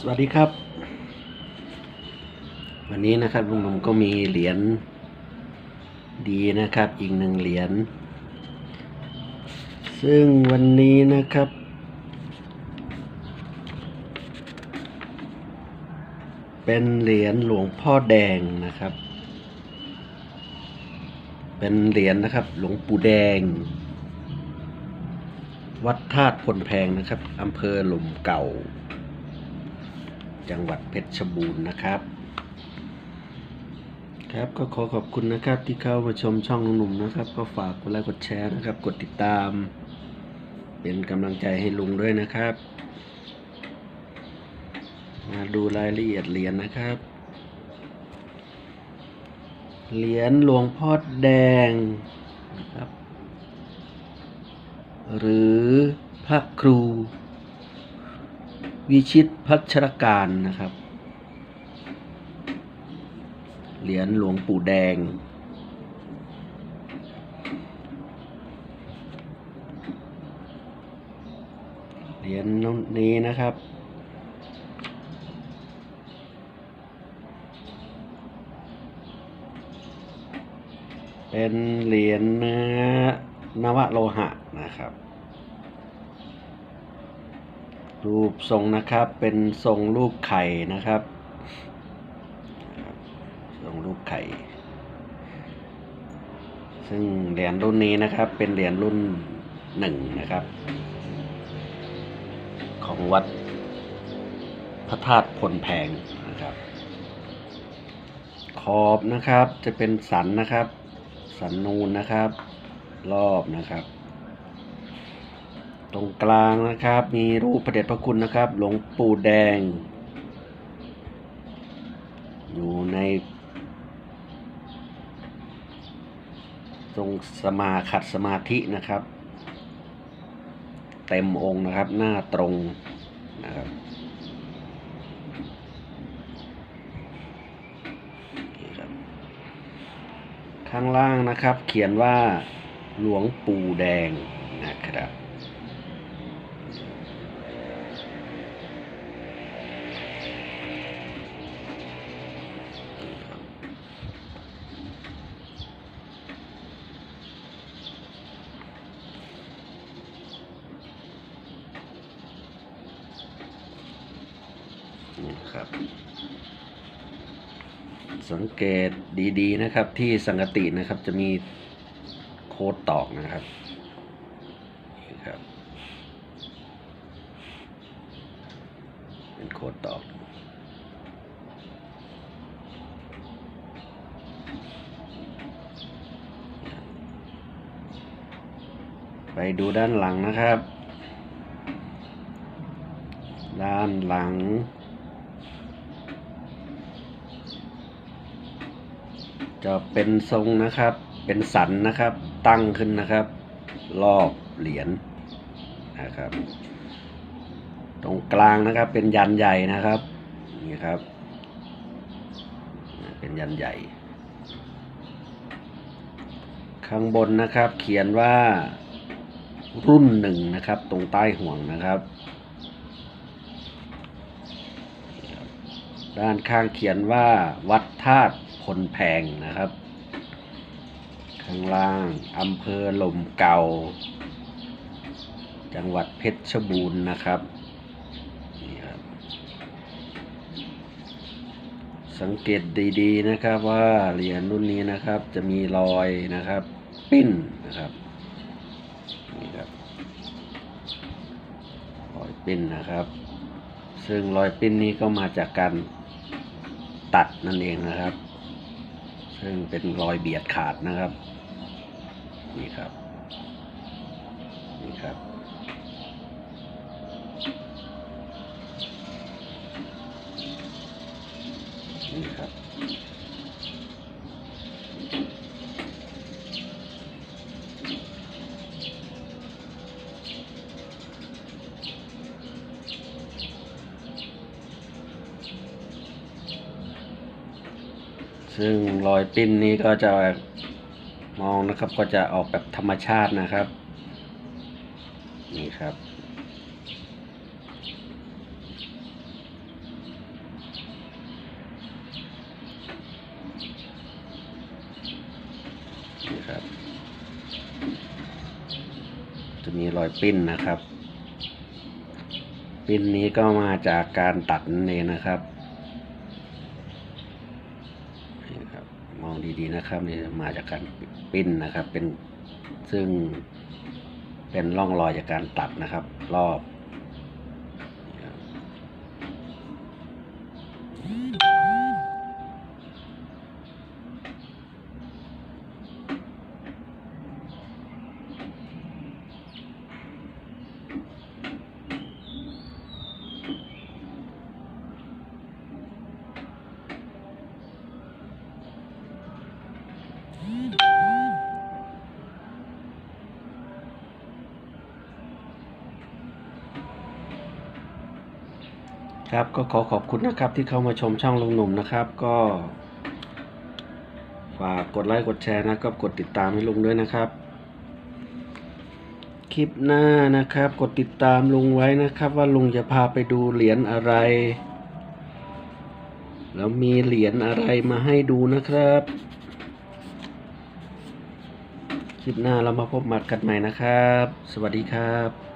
สวัสดีครับ วันนี้นะครับลุงหนุ่มก็มีเหรียญดีนะครับ อีกหนึ่งเหรียญซึ่งวันนี้นะครับ เป็นเหรียญหลวงพ่อแดงนะครับ เป็นเหรียญนะครับ หลวงปู่แดง วัดธาตุพลแพงนะครับอำเภอหลุมเก่า จังหวัดเพชรบูรณ์นะครับ ครับก็ขอขอบคุณนะครับที่เข้ามาชมช่องลุงหนุ่มนะครับ ก็ฝากกดไลค์กดแชร์นะครับ กดติดตาม เป็นกำลังใจให้ลุงด้วยนะครับ มาดูรายละเอียดเหรียญนะครับ เหรียญหลวงพ่อแดงนะครับ หรือพระครู วิชิตพัชรการนะครับ เหรียญหลวงปู่แดง เหรียญนี้นะครับ เป็นเหรียญเนื้อนวโลหะนะครับ รูปทรงนะครับเป็นทรงรูปไข่นะครับ ทรงรูปไข่ ซึ่งเหรียญรุ่นนี้นะครับเป็นเหรียญรุ่นหนึ่งนะครับ ของวัดพระธาตุพลแพงนะครับ ขอบนะครับจะเป็นสันนะครับ สันนูนนะครับ รอบนะครับ ตรงกลางนะครับ มีรูปพระเดชพระคุณนะครับ หลวงปู่แดง อยู่ในตรงสมาขัดสมาธินะครับ เต็มองค์นะครับ หน้าตรงนะครับนี่ครับข้างล่างนะครับ เขียนว่าหลวงปู่แดงนะครับ ครับ สังเกตดีๆนะครับ ที่สังกตินะครับ จะมีโค้ดตอกนะครับนี่ครับ เป็นโค้ดตอกไปดูด้านหลังนะครับ ด้านหลัง จะเป็นทรงนะครับ เป็นสันนะครับ ตั้งขึ้นนะครับ รอบเหรียญนะครับ ตรงกลางนะครับ เป็นยันใหญ่นะครับนี่ครับ เป็นยันใหญ่ ข้างบนนะครับ เขียนว่ารุ่นหนึ่งนะครับ ตรงใต้ห่วงนะครับ ด้านข้างเขียนว่าวัดธาตุ พลแพงนะครับ ข้างล่างอำเภอหล่มเก่า จังหวัดเพชรบูรณ์นะครับนี่ครับสังเกตดีๆนะครับว่าเหรียญรุ่นนี้นะครับจะมีรอยนะครับ ปิ้นนะครับนี่ครับรอยปิ้นนะครับ ซึ่งรอยปิ้นนี้ก็มาจากการตัดนั่นเองนะครับ ซึ่งเป็นรอยเบียดขาดนะครับ นี่ครับ นี่ครับ นี่ครับ ซึ่งรอยปิ้นนี้ก็จะมองนะครับก็จะออกแบบธรรมชาตินะครับ นี่ครับ นี่ครับ จะมีรอยปิ้นนะครับ ปิ้นนี้ก็มาจากการตัดนี่นะครับ มองดีๆนะครับนี่มาจากการปิ้นนะครับ เป็นซึ่งเป็นร่องรอยจากการตัดนะครับ รอบนี่ครับ ครับก็ขอขอบคุณนะครับที่เข้ามาชมช่องลุงหนุ่มนะครับ ก็ฝากกดไลค์กดแชร์นะก็กดติดตามให้ลุงด้วยนะครับ คลิปหน้านะครับ กดติดตามลุงไว้นะครับ ว่าลุงจะพาไปดูเหรียญอะไร แล้วมีเหรียญอะไรมาให้ดูนะครับ คลิปหน้าเรามาพบมากันใหม่นะครับ สวัสดีครับ